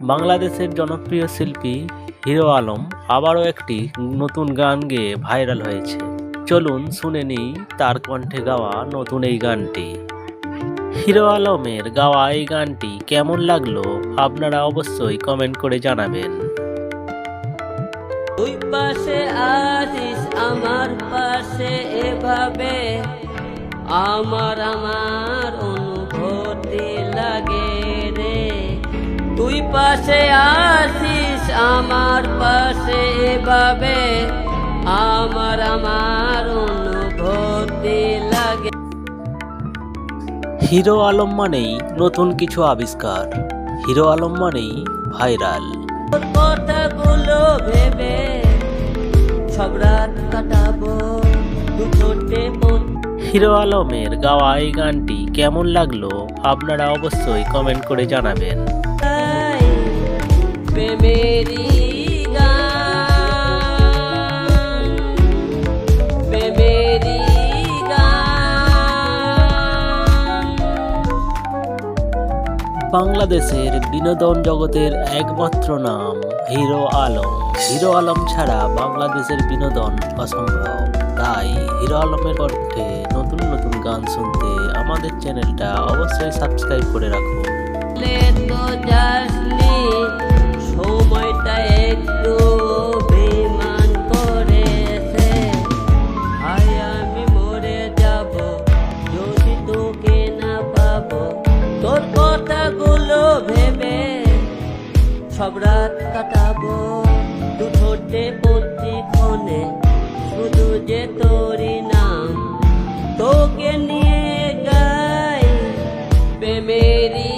বাংলাদেশের জনপ্রিয় শিল্পী হিরো আলম আবারও একটি নতুন গান গেয়ে ভাইরাল হয়েছে। চলুন শুনে নিই তার কণ্ঠে গাওয়া নতুন এই গানটি। হিরো আলমের গাওয়া এই গানটি কেমন লাগল আপনারা অবশ্যই কমেন্ট করে জানাবেন। পাশে আছিস, আমার পাশে এভাবে, আমার আমার তুই পাশে আসিস আমার পাশে এভাবে। আমার আমার অনুভূতি লাগে। হিরো আলম মানেই নতুন কিছু আবিষ্কার। হিরো আলম মানেই ভাইরাল। কথাগুলো ভেবে সব রাত কাটাবো দু ঠোঁটে মন। হিরো আলমের গাওয়া এই গানটি কেমন লাগল আপনারা অবশ্যই কমেন্ট করে জানাবেন। বাংলাদেশের বিনোদন জগতের একমাত্র নাম হিরো আলম। হিরো আলম ছাড়া বাংলাদেশের বিনোদন অসম্ভব। তাই হিরো আলমের কণ্ঠে নতুন নতুন গান শুনতে আমাদের চ্যানেলটা অবশ্যই সাবস্ক্রাইব করে রাখুন। সব রাত কাটাবো। দু ঠোঁটে প্রতিক্ষণে শুধু যে তোরই নাম। তোকে নিয়ে গাই প্রেমেরি